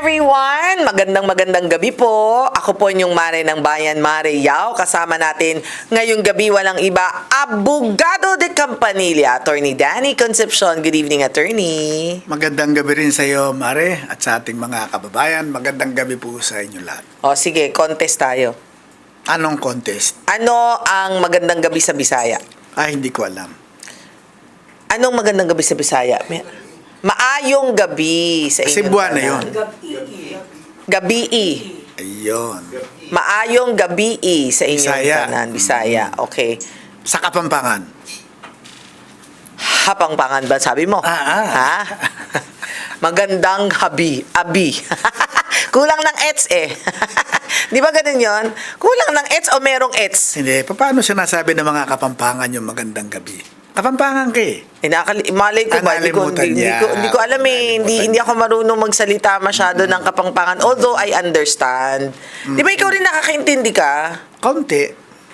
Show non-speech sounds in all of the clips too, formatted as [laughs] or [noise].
everyone! Magandang magandang gabi po. Ako po yung Mare ng Bayan, Mare Yao. Kasama natin ngayong gabi walang iba, Abogado de Campanilla, Attorney Danny Concepcion. Good evening, Attorney. Magandang gabi rin sa iyo, Mare, at sa ating mga kababayan. Magandang gabi po sa inyo lahat. O sige, contest tayo. Anong contest? Ano ang magandang gabi sa Bisaya? Ah, hindi ko alam. Anong magandang gabi sa Bisaya? May- Maayong gabi sa Kasi inyong buwan na tanan. yun. Gabi. Ayun. Maayong gabi sa inyong Bisaya. tanan. Bisaya. Okay. Sa Kapampangan. Hapangpangan ba sabi mo? Ah, ah. Ha? [laughs] Magandang habi. Abi. [laughs] Kulang ng ets eh. [laughs] Di ba ganun yon? Kulang ng ets o merong ets? Hindi, paano siya nasabi ng mga Kapampangan yung magandang gabi? Kapampangan ka eh. Nakali- malay ko ba? Hindi ko, hindi, hindi ko, hindi ko alam eh. Hindi, hindi ako marunong magsalita masyado ng kapangpangan. Although I understand. Di ba ikaw rin nakakaintindi ka? Kaunti.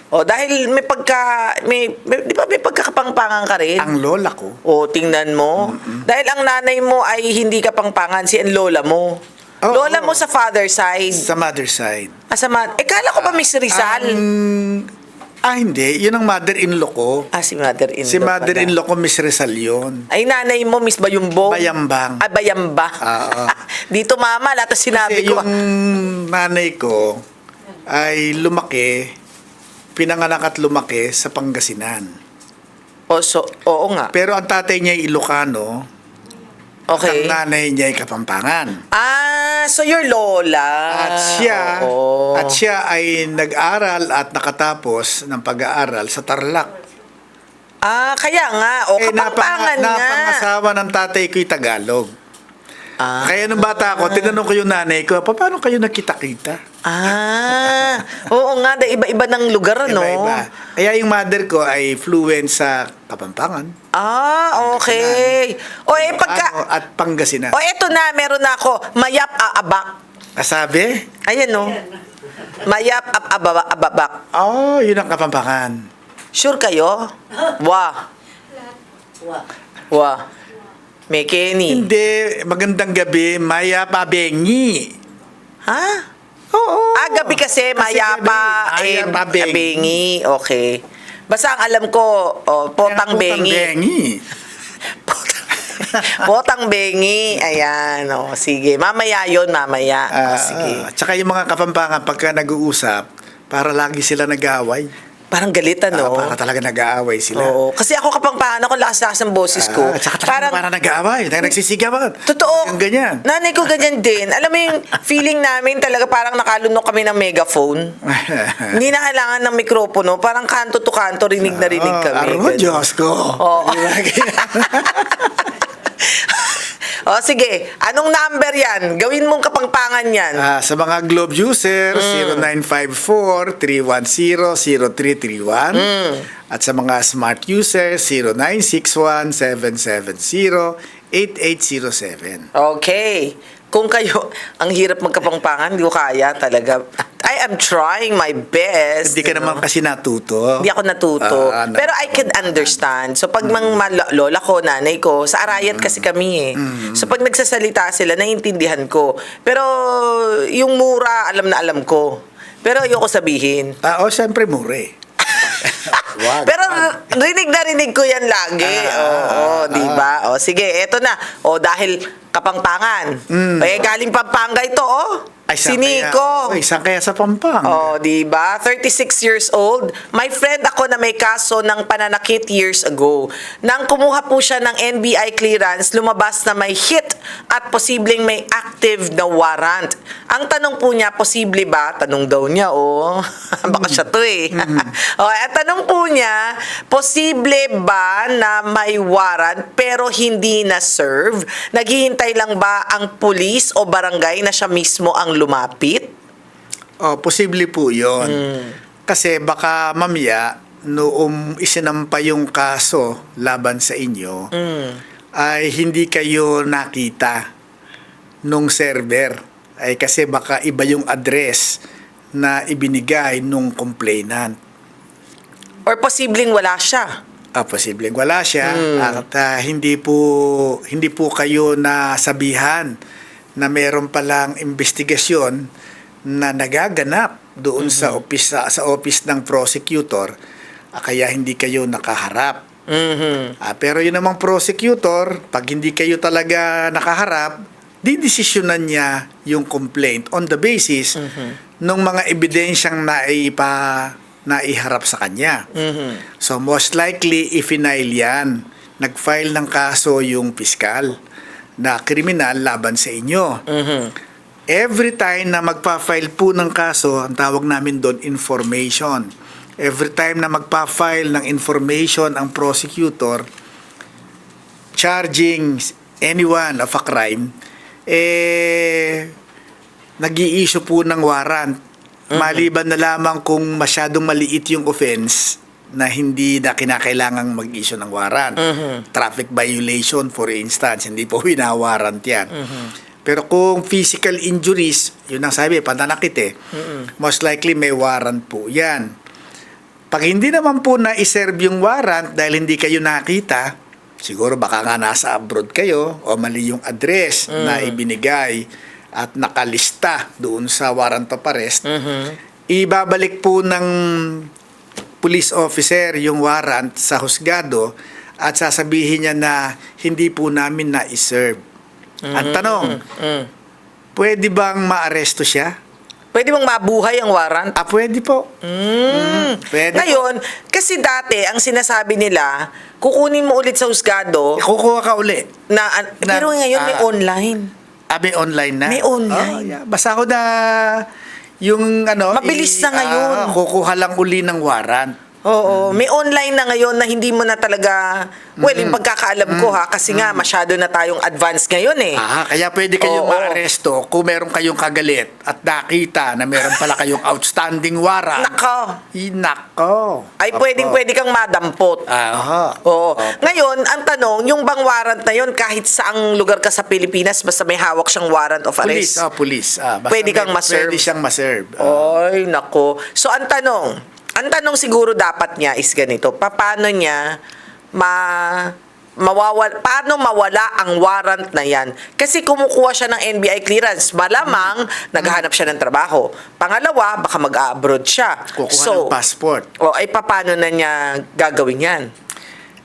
O dahil may pagka, may, may- di ba may pagkakapangpangan ka rin? Ang lola ko. O, tingnan mo. Dahil ang nanay mo ay hindi ka pangpangan, si ang lola mo. Oo, lola oo. mo sa father side. Sa mother side. Ah, sa ma- eh, kala ko ba Miss Rizal? Ang- ah, hindi. Yun ang mother-in-law ko. ah, si mother-in-law. Si mother-in-law ko, Miss Rizal yun. Ay, nanay mo, Miss Bayumbong. Bayambang. Ah, Bayamba. Oo. [laughs] Dito, mama, lahat sinabi Kasi ko. yung nanay ko ay lumaki, pinanganak at lumaki sa Pangasinan. O, so, oo nga. Pero ang tatay niya ay Ilocano, Okay. ang nanay niya ay Kapampangan. Ah, so your lola. At siya, Oo. at siya ay nag-aral at nakatapos ng pag-aaral sa Tarlac. Ah, kaya nga. O, eh, kapampangan nga. napangasawa ng tatay ko'y Tagalog. Ah. Kaya nung bata ako, tinanong ko yung nanay ko, "Pa, paano kayo nakita-kita? Ah, oo nga, da iba-iba ng lugar, no? Iba-iba. Kaya yung mother ko ay fluent sa Kapampangan. Ah, okay. O, eh, pagka... Ano, at Pangasinan. O, eto na, meron na ako. Mayap aabak. Asabi? Ayan, no? Mayap ab ababa- ababak. Oh, yun ang Kapampangan. Sure kayo? Wah. Wah. May Kenny. Hindi, magandang gabi, Maya Pabengi. Ha? Oo. Ah, gabi kasi, Kasi mayapa, gabi, eh, Maya Pabengi. bengi. Okay. Basta ang alam ko, oh, potang bengi. Bengi. [laughs] potang bengi. Ayan, oh, sige. Mamaya yon mamaya. Ah, oh, sige. ah, tsaka yung mga Kapampangan, pagka nag-uusap, para lagi sila nag-aaway. Parang galit, Ah, ano? para talaga nag-aaway sila. Oo. Kasi ako kapangpangan ako, lakas-lakas ng boses ko. Ah, tsaka talaga para nag-aaway. Talaga nagsisigawan. Totoo. Yung ganyan. Nanay ko ganyan din. Alam mo yung feeling namin talaga parang nakalunok kami ng megaphone. [laughs] Hindi na kailangan ng mikropono. Parang kanto to kanto, rinig na rinig kami. Aro, Ganun. Diyos ko. Oo. [laughs] [laughs] o sige, anong number yan? Gawin mong kapangpangan yan. Ah, sa mga Globe user, Mm. 0954-310-0331. Mm. At sa mga smart user, 0961-770-8807. Okay. Kung kayo, [laughs] ang hirap magkapangpangan, hindi ko kaya talaga. I am trying my best. Hindi ka naman know. kasi natuto. Hindi ako natuto. Ah, na- Pero I can understand. So, pag mang mal- lola ko, nanay ko, sa arayat kasi kami eh. So, pag nagsasalita sila, naiintindihan ko. Pero, yung mura, alam na alam ko. Pero ayoko sabihin. Ah, oh, siyempre mure. [laughs] Wag. Pero rinig na rinig ko yan lagi. Ah, Oo, ah, di ba? O sige, eto na. O dahil kapangpangan. Eh galing Pampanga ito, oh. Ay, si saan kaya- Nico. Ay, saan kaya sa Pampang? Oh, di ba? 36 years old. My friend ako na may kaso ng pananakit years ago. Nang kumuha po siya ng NBI clearance, lumabas na may hit at posibleng may active na warrant. Ang tanong po niya, posible ba? Tanong daw niya, oh. [laughs] Baka siya to eh. [laughs] oh, at tanong po niya, posible ba na may warrant pero hindi na serve? Naghihintay lang ba ang pulis o barangay na siya mismo ang lumapit? Oh, posible po yun. Hmm. Kasi baka mamaya, noong isinampa yung kaso laban sa inyo, Mm. ay hindi kayo nakita nung server. Ay kasi baka iba yung address na ibinigay nung complainant. Or posibleng wala siya. Ah, posibleng wala siya Hmm. at ah, hindi po hindi po kayo nasabihan na meron palang investigasyon na nagaganap doon sa Hmm. office sa, sa office ng prosecutor ah, kaya hindi kayo nakaharap. Mhm. Ah, pero yun namang prosecutor, pag hindi kayo talaga nakaharap, didesisyonan niya yung complaint on the basis ng mga ebidensyang naipa naiharap sa kanya. Mhm. So most likely, i-file yan. Nag-file ng kaso yung piskal na kriminal laban sa inyo. Mhm. Every time na magpa-file po ng kaso, ang tawag namin doon information. Every time na magpa-file ng information ang prosecutor charging anyone of a crime, eh, nag issue po ng warrant. Maliban na lamang kung masyadong maliit yung offense na hindi na kinakailangang mag-issue ng warrant. Traffic violation, for instance, hindi po [laughs] winawarrant yan. Pero kung physical injuries, yun ang sabi, pananakit eh, most likely may warrant po yan. Pag hindi naman po na-serve yung warrant dahil hindi kayo nakita, siguro baka nga nasa abroad kayo o mali yung address na ibinigay at nakalista doon sa warrant of arrest, ibabalik po ng police officer yung warrant sa husgado at sasabihin niya na hindi po namin na-serve. Ang tanong, Mm. pwede bang maaresto siya? Pwede bang mabuhay ang warrant? Ah, pwede po. Mm. Pwede po. Ngayon, kasi dati, ang sinasabi nila, kukunin mo ulit sa husgado, Kukuha ka uli. na, Na- pero ngayon may ah, online. Ah, may online na? May online. Oh, yeah. Basta ako na yung ano... Mabilis na ngayon. ah, kukuha lang uli ng warrant. Oo, may online na ngayon na hindi mo na talaga, well, yung pagkakaalam ko ha, kasi nga masyado na tayong advanced ngayon eh. Ah, kaya pwede kayong Oo. maaresto kung meron kayong kagalit at nakita na meron pala kayong [laughs] outstanding warrant. Nako. I, nako. Ay, pwedeng pwede kang madampot. Aha. Oo. Ngayon, ang tanong, yung bang warrant na yun, kahit saang lugar ka sa Pilipinas, basta may hawak siyang warrant of Police, arrest. oh, police. Ah, basta Pwede kang may- ma-serve. Pwede siyang ma-serve. Ah. Ay, nako. So, ang tanong, ang tanong siguro dapat niya is ganito, paano niya ma mawawala, paano mawala ang warrant na yan? Kasi kumukuha siya ng NBI clearance. Malamang, naghahanap siya ng trabaho. Pangalawa, baka mag-abroad siya. Kukuha ng passport. O, ay paano na niya gagawin yan?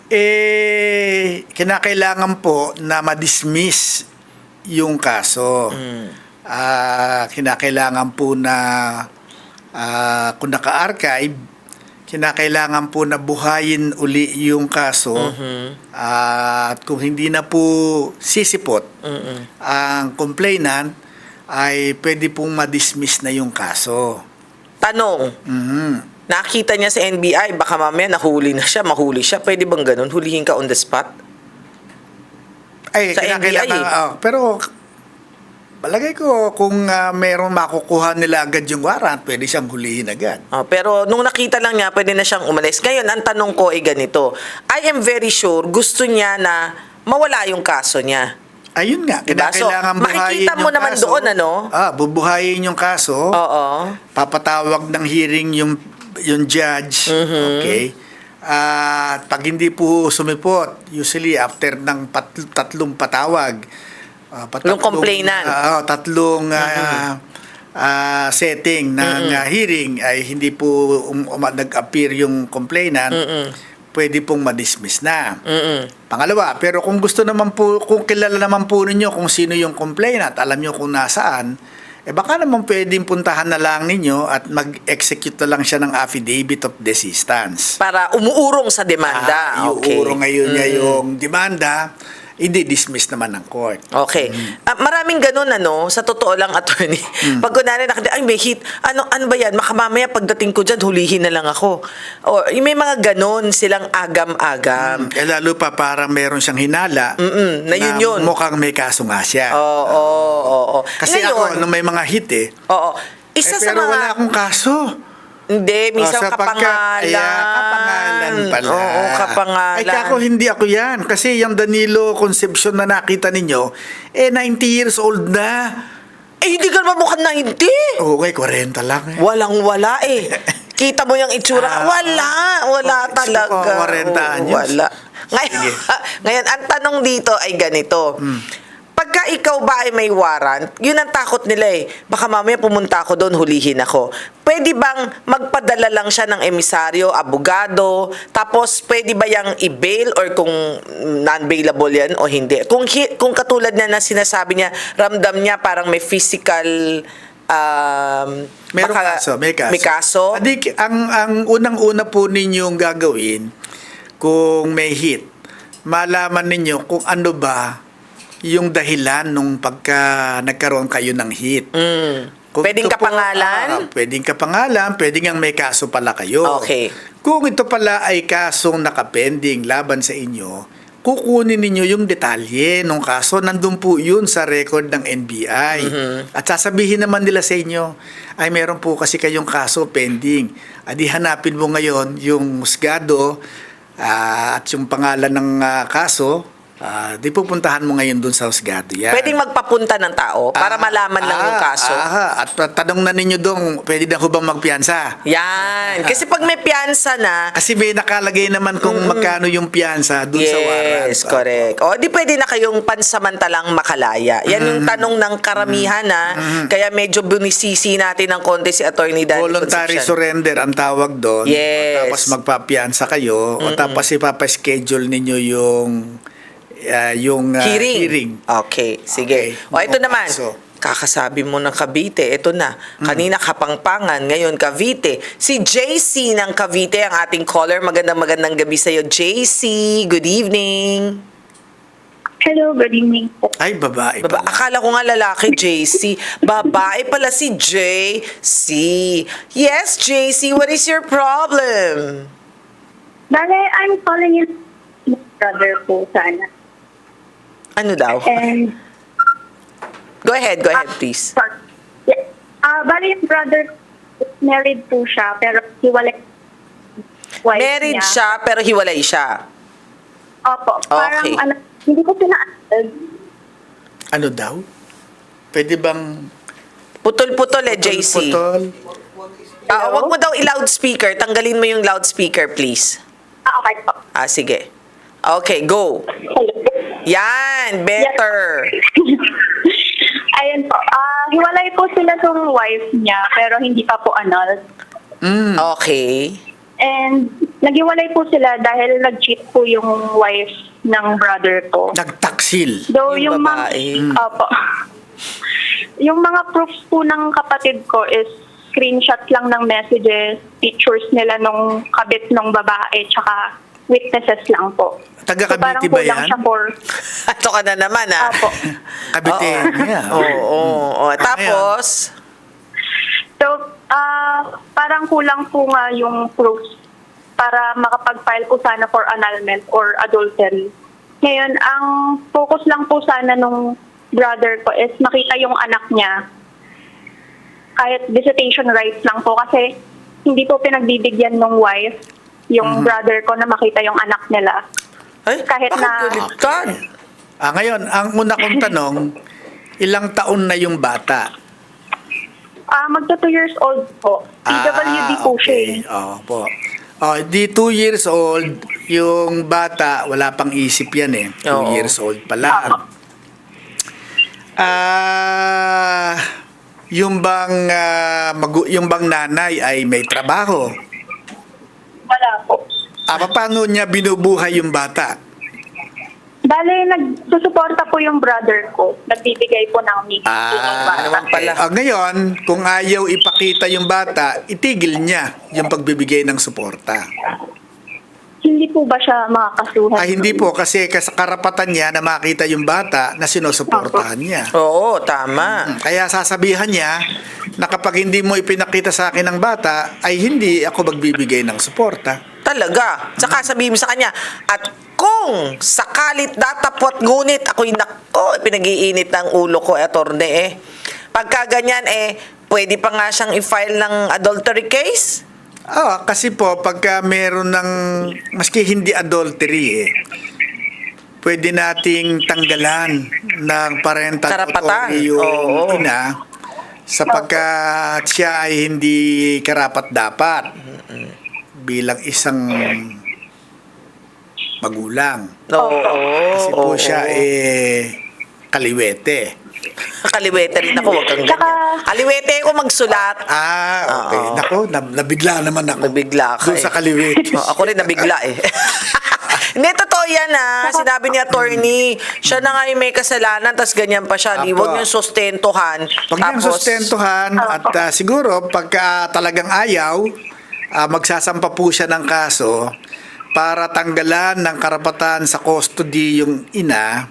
Eh, kinakailangan po na ma-dismiss yung kaso. Ah, kinakailangan po na ah, kung naka-archive, kinakailangan po na buhayin uli yung kaso. At kung hindi na po sisipot ang complainant, ay pwede pong ma-dismiss na yung kaso. Tanong, Mhm. nakita niya sa NBI, baka mamaya nahuli na siya, mahuli siya. Pwede bang ganun? Hulihin ka on the spot? Ay, Sa NBI eh. oh, pero palagay ko kung ah, meron makukuha nila agad yung warrant, pwede siyang hulihin agad. Oh, pero nung nakita lang niya, pwede na siyang umalis. Ngayon, ang tanong ko ay ganito. I am very sure gusto niya na mawala yung kaso niya. Ayun nga, Diba? So, kinakailangan buhayin makikita mo yung naman kaso. doon, ano? Ah, bubuhayin yung kaso. Oo. Papatawag ng hearing yung yung judge. Mm-hmm. Okay? At pag hindi po sumipot, usually after ng pat- tatlong patawag, ah, Yung complainant. Mm-hmm. ah, oh, tatlong ah, ah, setting ng ah, hearing ay hindi po um, um, nag-appear yung complainant, pwede pong ma-dismiss na. Mm-mm. Pangalawa, pero kung gusto naman po, kung kilala naman po ninyo kung sino yung complainant, alam nyo kung nasaan, eh baka naman pwedeng puntahan na lang ninyo at mag-execute na lang siya ng affidavit of desistance. Para umuurong sa demanda. Ah, okay. iuuro ngayon niya yung demanda, i-dismiss naman ng court. Okay. Ah, maraming ganun ano, sa totoo lang [laughs] attorney. Pag kunwari nakita, ay may hit, ano, ano ba yan? Maka mamaya pagdating ko dyan, hulihin na lang ako. O may mga ganun silang agam-agam. Eh, lalo pa parang meron siyang hinala Mm-mm, na yun yun. mukhang may kaso nga siya. Oo, oo, oo. Kasi Ngayon, ako, nung may mga hit eh, Oo. Isa eh, sa pero mga... wala akong kaso. Hindi, minsan Ah, sapagkat- kapangalan. Ayan, kapangalan pala. Oo, kapangalan. Ay, kako, hindi ako yan. Kasi yung Danilo Concepcion na nakita ninyo, eh, 90 years old na. Eh, hindi ka naman mukhang 90. Oo, okay, 40 lang eh. Walang-wala eh. [laughs] Kita mo yung itsura. Ah, wala. Wala okay, talaga. gusto ko 40 Oo, anyos. Wala. Ngayon, [laughs] ngayon, ang tanong dito ay ganito. Hmm. Pagka ikaw ba ay may warrant, yun ang takot nila eh. Baka mamaya pumunta ako doon, hulihin ako. Pwede bang magpadala lang siya ng emisaryo, abogado, tapos pwede ba yung i-bail or kung non-bailable yan o hindi? Kung, hi- kung katulad na na sinasabi niya, ramdam niya parang may physical um, Meron baka- kaso, may kaso. May kaso? Adik, ang, ang unang-una po ninyong gagawin, kung may hit, malaman ninyo kung ano ba yung dahilan nung pagka nagkaroon kayo ng hit. Mm. Kung Pwedeng ito po, kapangalan? ah, pwedeng kapangalan, pwedeng ang may kaso pala kayo. Okay. Kung ito pala ay kasong nakapending laban sa inyo, kukunin ninyo yung detalye ng kaso. Nandun po yun sa record ng NBI. Mm-hmm. At sasabihin naman nila sa inyo, ay meron po kasi kayong kaso pending. Adi hanapin mo ngayon yung musgado ah, at yung pangalan ng ah, kaso, ah, di pupuntahan mo ngayon dun sa husgado yan. Pwedeng magpapunta ng tao para Ah, malaman lang yung ah, kaso. ah, at tanong na ninyo dong, pwede na ho bang magpiyansa? Yan. Kasi pag may piyansa na, Kasi may nakalagay naman kung magkano yung piyansa dun sa warrant. Yes, correct. O, di pwede na kayong pansamantalang makalaya. Yan yung Mm-hmm. tanong ng karamihan na kaya medyo bunisisi natin ng konti si Attorney Danny Voluntary Concepcion. surrender ang tawag doon. Yes. Tapos magpapiyansa kayo o tapos ipapa-schedule ninyo yung ah, yung ah, Hearing. hearing. Okay, sige. Okay. O, ito naman. kaso. Kakasabi mo ng Cavite, ito na. Kanina Kapangpangan, ngayon Cavite. Si JC ng Cavite ang ating caller. Magandang magandang gabi sa iyo, JC. Good evening. Hello, good evening. Ay, babae Baba, pala. akala ko nga lalaki, JC. Babae pala si JC. Yes, JC, what is your problem? Bale, I'm calling you brother po sana. Ano daw? And, Go ahead, go ahead, please. sorry. Yeah. Ah, bale, yung brother, married po siya, pero hiwalay wife Married niya. siya, pero hiwalay siya. Opo. Parang, Okay. ano, hindi ko pinaaral. Ano daw? Pwede bang Putol-putol eh, JC. putol? Ah, wag mo daw i-loudspeaker. Tanggalin mo yung loudspeaker, please. Ah, okay po. Ah, sige. Okay, go. Hello. Yan, better. [laughs] Ayun po. Ah, hiwalay po sila ng wife niya, pero hindi pa po annulled. Mm. Okay. And naghiwalay po sila dahil nag-cheat po yung wife ng brother ko. Nagtaksil. Though Yung yung, mga babae. Opo. yung mga proofs po ng kapatid ko is screenshot lang ng messages, pictures nila nung kabit ng babae, tsaka witnesses lang po. Taga So, Cavite ba yan? siya for... [laughs] Ito ka na naman, ah. Opo. Kabite [laughs] Oo. niya. [laughs] Oo, oo, oo. Tapos, So, ah parang kulang po nga yung proofs para makapag-file po sana for annulment or adultery. Ngayon, ang focus lang po sana nung brother ko is makita yung anak niya kahit visitation rights lang po kasi hindi po pinagbibigyan ng wife yung brother ko na makita yung anak nila. ay, Kahit bakit na- galit ka? Ah, ngayon, ang una kong [laughs] tanong, ilang taon na yung bata? Ah, magto 2 years old po. PWD po siya. eh. Ah, okay. Oo po. Oh, di 2 years old, yung bata, wala pang isip yan eh. 2 Oo. years old pa lang. Ah, yung bang ah, magu- yung bang nanay ay may trabaho. Ah, paano niya binubuhay yung bata? Bale, nagsusuporta po yung brother ko. Nagbibigay po ng meat. Ah, naman pala. Ah, ngayon, kung ayaw ipakita yung bata, itigil niya yung pagbibigay ng suporta. Hindi po ba siya makakasuhan? Ah, hindi po kasi kas karapatan niya na makita yung bata na sinusuportahan niya. Oo, tama. Kaya sasabihan niya na kapag hindi mo ipinakita sa akin ng bata, ay hindi ako magbibigay ng suporta. Talaga. Tsaka sabihin mo sa kanya, at kung sakalit datapot ngunit ako'y nako, pinag-iinit ng ulo ko, etorne eh. Pagka ganyan eh, pwede pa nga siyang i-file ng adultery case? Ah, kasi po pagka meron ng maski hindi adultery eh. Pwede nating tanggalan ng parental Karapatan. authority yung Oo. ina sapagkat siya ay hindi karapat dapat bilang isang magulang. Oo. Kasi po oo. siya eh kaliwete. Kaliwete rin ako, wag kang ganyan. Kaliwete ako magsulat. Ah, okay. Oo. Nako, nab- nabigla naman ako. Nabigla ka Doon eh. sa kaliwete. Oh, [laughs] ako rin nabigla eh. [laughs] Hindi, totoo yan ah. Sinabi ni attorney, siya na nga yung may kasalanan, tapos ganyan pa siya. Di, Apo. huwag niyong sustentuhan. Huwag niyang sustentuhan at ah, siguro pagka talagang ayaw, ah, magsasampa po siya ng kaso para tanggalan ng karapatan sa custody yung ina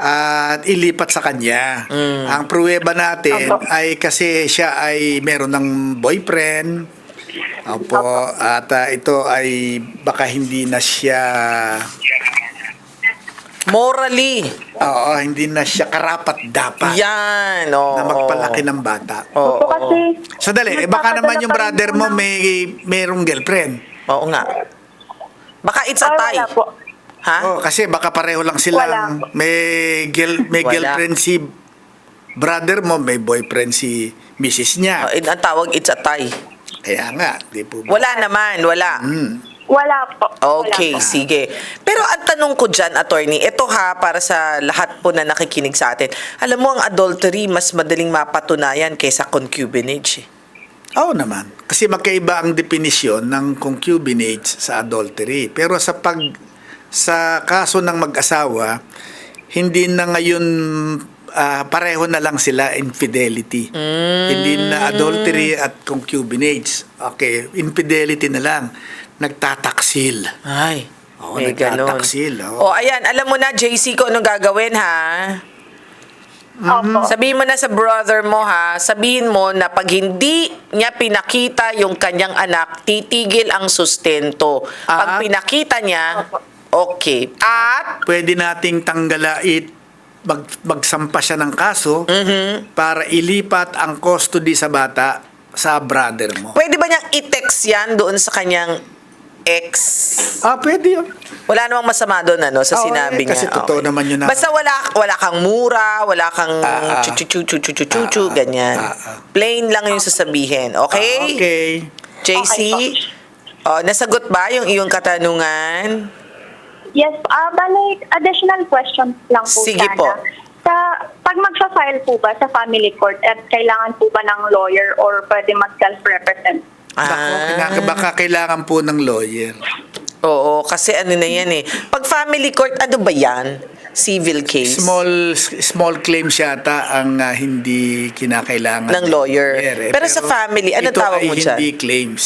at ilipat sa kanya. Ang pruweba natin Opo. ay kasi siya ay meron ng boyfriend. Opo, at ah, ito ay baka hindi na siya Morally. Oo, hindi na siya karapat dapat Yan. oo. na magpalaki ng bata. Oo. Opo, kasi... Sandali, eh, baka naman yung brother mo may merong girlfriend. Oo nga. Baka it's a Ay, tie. wala po. Ha? Oh, kasi baka pareho lang silang may girl, may Wala. girlfriend si brother mo, may boyfriend si Mrs. niya. Oh, ang tawag it's a tie. Kaya nga, di po ba? Wala naman, wala. Hmm. Wala po. Okay, Wala po. sige. Pero ang tanong ko dyan, attorney, ito ha, para sa lahat po na nakikinig sa atin. Alam mo, ang adultery, mas madaling mapatunayan kaysa concubinage. eh. Oo naman. Kasi magkaiba ang definisyon ng concubinage sa adultery. Pero sa pag sa kaso ng mag-asawa, hindi na ngayon ah, pareho na lang sila infidelity. Hindi na adultery at concubinage. Okay, infidelity na lang. Nagtataksil. Ay, Oo, may ganun. nagtataksil, oo. O, ayan, alam mo na, JC, kung anong gagawin, ha? Opo. Sabihin mo na sa brother mo ha, sabihin mo na pag hindi niya pinakita yung kanyang anak, titigil ang sustento. Pag Ah. pinakita niya, okay. At, Pwede nating tanggalain mag, magsampa siya ng kaso Mhm. para ilipat ang custody sa bata sa brother mo. pwede ba niyang i-text yan doon sa kanyang ex? Ah, pwede yun. Wala namang masama doon ano sa Oo, sinabi eh, niya. kasi totoo naman yun na- Basta wala wala kang mura, wala kang Ah, ah. chuchu-chuchu-chuchu Ah, ah. ganyan. Ah, ah. Plain lang yung sasabihin, okay? Ah, okay. JC, Okay oh, nasagot ba yung iyong katanungan? Yes, ah balik, additional questions lang po Sige sana. po. Sa, pag magsa-file po ba sa family court at kailangan po ba ng lawyer or pwede mag-self-represent? Baka, Ah. baka kailangan po ng lawyer. Oo, kasi ano na yan eh. Pag family court, ano ba yan? Civil case? Small small claims yata ang ah, hindi kinakailangan Ng lawyer. eh. Pero sa family, anong ito tawag ay mo dyan? hindi claims.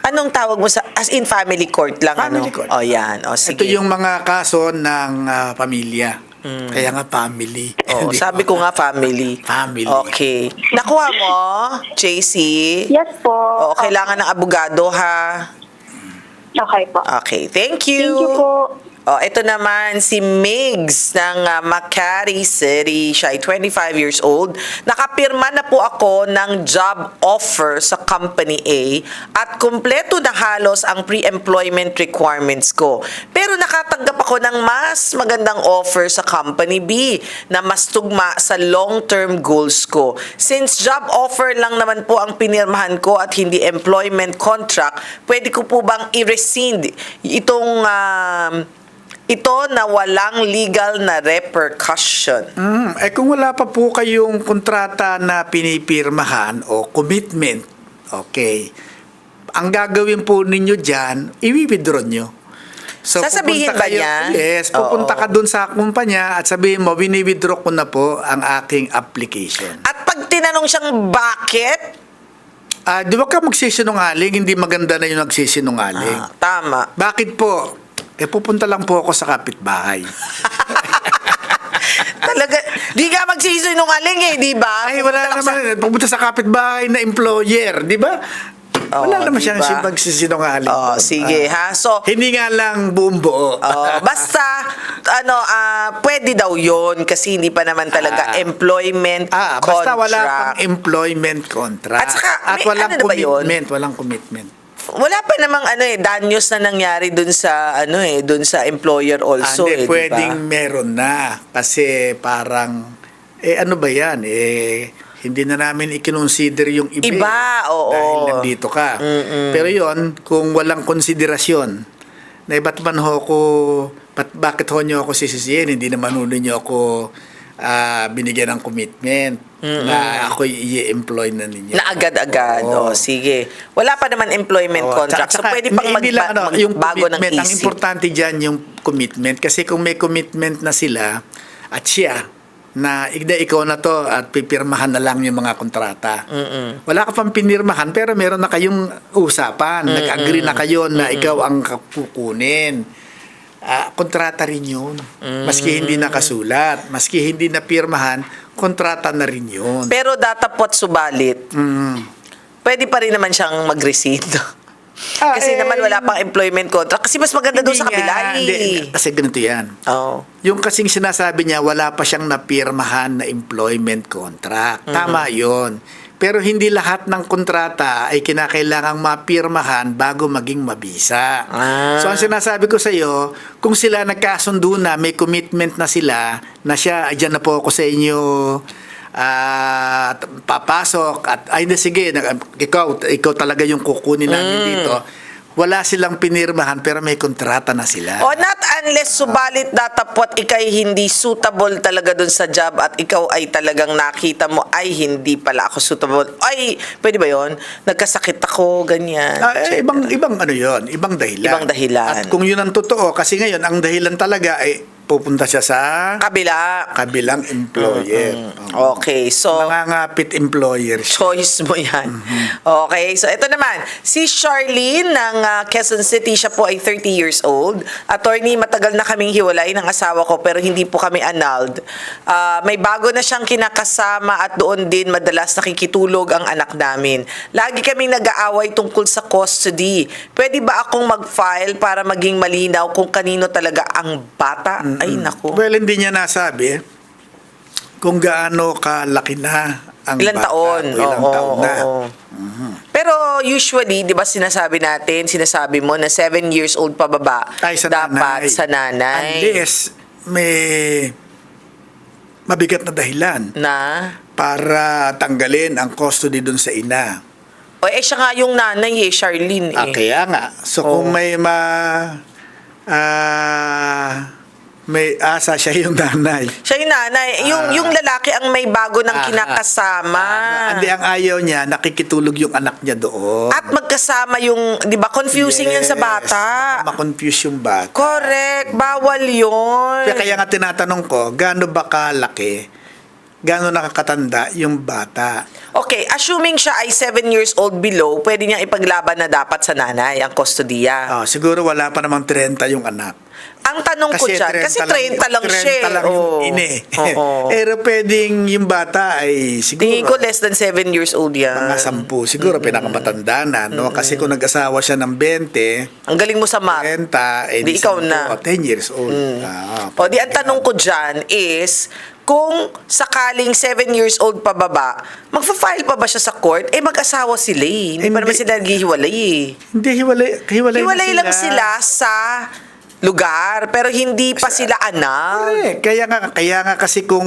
Anong tawag mo sa, as in family court lang Family ano? court. Oh, yan. Oh, sige. Ito yung mga kaso ng ah, pamilya. Kaya nga family. [laughs] Di sabi ko nga family. Family. Okay. Nakuha mo, JC? Yes po. Oo, kailangan ng abogado ha. Okay po. Okay, thank you. Thank you po. Oh, ito naman si Migs ng uh, Makati City. Siya ay 25 years old. Nakapirma na po ako ng job offer sa company A at kumpleto na halos ang pre-employment requirements ko. Pero nakatanggap ako ng mas magandang offer sa company B na mas tugma sa long-term goals ko. Since job offer lang naman po ang pinirmahan ko at hindi employment contract, pwede ko po bang i-rescind itong um, ito na walang legal na repercussion. Mm, eh kung wala pa po kayong kontrata na pinipirmahan o commitment, okay, ang gagawin po ninyo dyan, i-withdraw nyo. So, Sasabihin ba niya? Yes, pupunta Oo. ka dun sa kumpanya at sabihin mo, wini-withdraw ko na po ang aking application. At pag tinanong siyang bakit, Ah, di ba ka magsisinungaling? Hindi maganda na yung nagsisinungaling. ah, tama. Bakit po? Eh, pupunta lang po ako sa kapitbahay. [laughs] Talaga, di ka magsisinungaling eh, di ba? Ay, wala naman. Pupunta sa kapitbahay na employer, di ba? Oo, Wala naman diba? siyang pagsisinungaling. Oh, sige ha. Ah, So, hindi nga lang buong buo. Oh, basta ano ah pwede daw 'yon kasi hindi pa naman talaga Ah. employment ah, contract. basta wala pang employment contract. At saka, may walang ano commitment. Walang commitment. Wala pa namang ano eh, danyos na nangyari dun sa ano eh, dun sa employer also Ah, eh, hindi, di ba? pwedeng meron na. Kasi parang, eh ano ba yan? Eh, hindi na namin i-consider yung iba. eh. Iba, oo. Dahil nandito ka. Pero yon kung walang konsiderasyon, na eh, ba't man ho ko, ba't, bakit ho nyo ako sisisihin? Hindi naman ho ninyo ako ah, binigyan ng commitment na ako i-employ na ninyo. Na agad-agad. Oo. Oh, sige. Wala pa naman employment Oo, contract. tsaka- so pwede pang mag, lang, ano, yung magbago ng commitment. Ang importante dyan yung commitment. Kasi kung may commitment na sila at siya, na igda ikaw na to at pipirmahan na lang yung mga kontrata. Wala ka pang pinirmahan pero meron na kayong usapan. Nag-agree na kayo na ikaw ang kukunin. Ah, kontrata rin yun. Maski hindi nakasulat, maski hindi napirmahan, kontrata na rin yun. Pero datapot subalit, Mm. pwede pa rin naman siyang mag-rescind. Ah, Kasi eh, naman wala pang employment contract. Kasi mas maganda doon sa kabila. eh. hindi, kasi ganito yan. Oo. Yung kasing sinasabi niya, wala pa siyang napirmahan na employment contract. Tama yon. Pero hindi lahat ng kontrata ay kinakailangang mapirmahan bago maging mabisa. Ah. So ang sinasabi ko sa iyo, kung sila nagkasundo na, may commitment na sila, na siya, dyan na po ako sa inyo, ah, t- papasok, at ay na sige, ikaw, ikaw talaga yung kukunin namin dito. Wala silang pinirmahan pero may kontrata na sila. O not unless subalit datapot ikay hindi suitable talaga doon sa job at ikaw ay talagang nakita mo ay hindi pala ako suitable. Ay, pwede ba yon? Nagkasakit ako, ganyan. Ah, eh, ibang ibang ano 'yon, ibang dahilan. Ibang dahilan. At kung 'yun ang totoo kasi ngayon ang dahilan talaga ay pupunta siya sa Kabila. kabilang employer. Oo. Okay, so Nangangapit employer siya. choice mo yan. Okay, so ito naman, si Charlene ng ah, Quezon City, siya po ay 30 years old. Attorney, matagal na kaming hiwalay ng asawa ko pero hindi po kami annulled. Ah, may bago na siyang kinakasama at doon din madalas nakikitulog ang anak namin. Lagi kaming nag-aaway tungkol sa custody. Pwede ba akong mag-file para maging malinaw kung kanino talaga ang bata? Ay, naku. Well, hindi niya nasabi kung gaano kalaki na ang Ilang bata taon. o ilang Oo, taon na. oo. Pero usually, di ba sinasabi natin, sinasabi mo na 7 years old pababa, Ay, sa dapat nanay. sa nanay Unless may mabigat na dahilan na, para tanggalin ang custody dun sa ina. o eh siya nga yung nanay eh, Charlene eh. Ah, kaya nga. So Oo. kung may ma ah may asa siya yung nanay. Siya yung nanay. Yung, Ah. yung lalaki ang may bago ng Ah, kinakasama. Ah, Hindi ang ayaw niya, nakikitulog yung anak niya doon. At magkasama yung, di ba, confusing yun sa bata. Baka Ma-confuse yung bata. Correct. Bawal yun. Kaya, kaya nga tinatanong ko, gaano ba kalaki, gaano nakakatanda yung bata? Okay, assuming siya ay 7 years old below, pwede niya ipaglaban na dapat sa nanay ang kustodiya. Ah, siguro wala pa namang 30 yung anak. Ang tanong ko dyan, kasi 30 lang, siya. 30 lang eh. yung ine. Oo. [laughs] Pero pwedeng yung bata ay Tingin ko siguro less than 7 years old yan. mga sampu. Siguro pinakamatanda na, no? Kasi kung nag-asawa siya ng 20, Ang galing mo sa math. 30, eh, Di ikaw na. Oh, 10 years old. Ah, O di ang tanong ko dyan is, kung sakaling 7 years old pa baba, magfa-file pa ba siya sa court? Eh mag-asawa sila eh. Hindi pa naman sila naghihiwalay eh. Hindi, hiwalay, hiwalay, na Hiwalay lang sila sa lugar, pero hindi pa sila. Correct. Kaya nga kaya nga kasi kung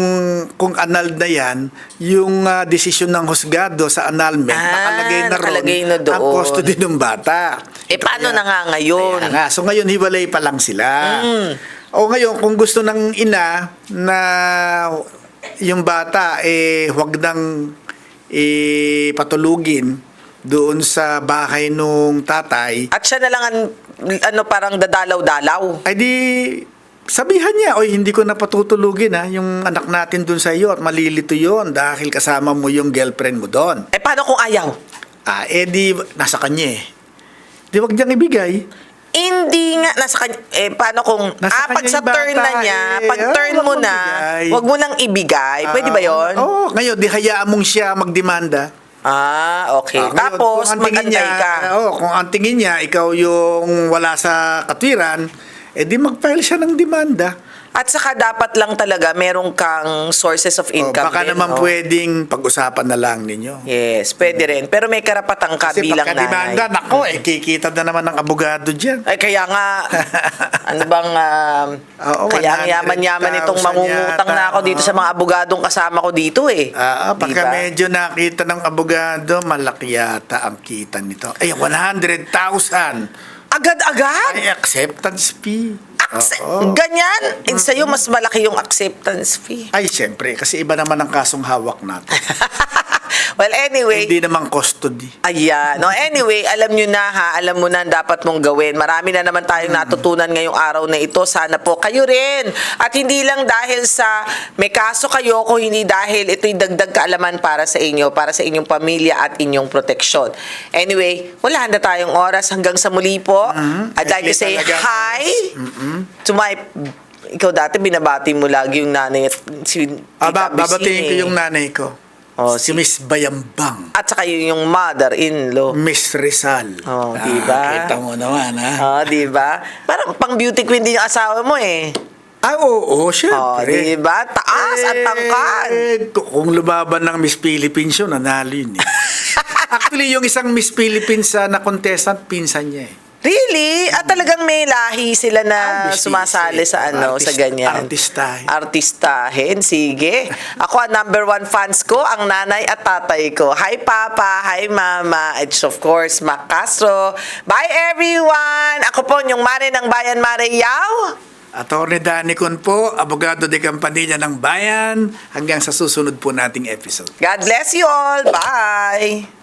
kung annulled na 'yan, yung ah, desisyon ng husgado sa annulment Ah, nakalagay na ron nakalagay na doon. ang custody ng bata. Eh, paano na nga ngayon? Kaya nga. So ngayon hiwalay pa lang sila. Mm. O ngayon kung gusto ng ina na yung bata eh wag nang ipatulugin doon sa bahay nung tatay, At siya na lang ang, ano, parang dadalaw-dalaw. ay di sabihan niya, oy hindi ko na patutulugin ha, yung anak natin dun sa iyo at malilito yon dahil kasama mo yung girlfriend mo doon. Eh, paano kung ayaw? Ah, eh di, nasa kanya eh. Di wag niyang ibigay. Hindi nga, nasa kanya, eh, paano kung, Nasa ah, pag kanya sa yung turn bata, na niya, eh. pag Ah, turn wag mo na, ibigay. wag mo nang ibigay. Pwede ba yon? Oo, oh, ngayon, di hayaan mong siya magdemanda. Ah, okay. Ah, ngayon, Tapos, kung ang tingin mag-antay niya, ka. Oo, kung ang tingin niya, ikaw yung wala sa katwiran, eh di mag-file siya ng demanda. At saka dapat lang talaga meron kang sources of income Oh, baka din, naman no? pwedeng pag-usapan na lang ninyo. Yes, pwede rin. Pero may karapatan ka Kasi bilang nanay. nako, eh, kikita na naman ng abogado dyan. Ay, kaya nga, [laughs] ano bang, um, Oo, kaya ang yaman-yaman itong 100,000 mangungutang yata, na ako dito oo. sa mga abogadong kasama ko dito eh. Ah, pagka Diba? medyo nakita ng abogado, malaki yata ang kita nito. Ay, 100,000! Agad-agad? Ay, acceptance fee. Oo. Ganyan? Eh, sa'yo, mas malaki yung acceptance fee. Ay, siyempre, kasi iba naman ang kasong hawak natin. [laughs] well, anyway, Hindi naman custody. Ayan. No, anyway, alam nyo na ha, alam mo na dapat mong gawin. Marami na naman tayong natutunan ngayong araw na ito. Sana po kayo rin. At hindi lang dahil sa may kaso kayo, kung hindi dahil ito'y dagdag kaalaman para sa inyo, para sa inyong pamilya at inyong proteksyon. Anyway, wala na tayong oras. Hanggang sa muli po, I'd like to say hi to my ikaw dati binabati mo lagi yung nanay at si Tita Aba, babatiin ko Bising, yung eh. nanay ko. Oh, si Miss Bayambang. At saka yung yung mother-in-law. Miss Rizal. Oh, diba? Kita mo naman, ha? Ah, di ba? Parang pang beauty queen din yung asawa mo eh. Ah, oo, Oh, syempre. di ba? Taas at tangkad. Eh, kung lumaban ng Miss Philippines yun, nanalo yun eh. [laughs] Actually, yung isang Miss Philippines na contestant, pinsan niya eh. Really? At talagang may lahi sila na Ah, business sumasali sa ano, Artist- sa ganyan. artistahin. Artistahin, sige. Ako ang number one fans ko, ang nanay at tatay ko. Hi Papa, hi Mama, and of course, Mac Castro. Bye everyone! Ako po yung Mare ng Bayan Mare Yao. Attorney Danny Con po, abogado de Campanilla ng Bayan. Hanggang sa susunod po nating episode. God bless you all. Bye!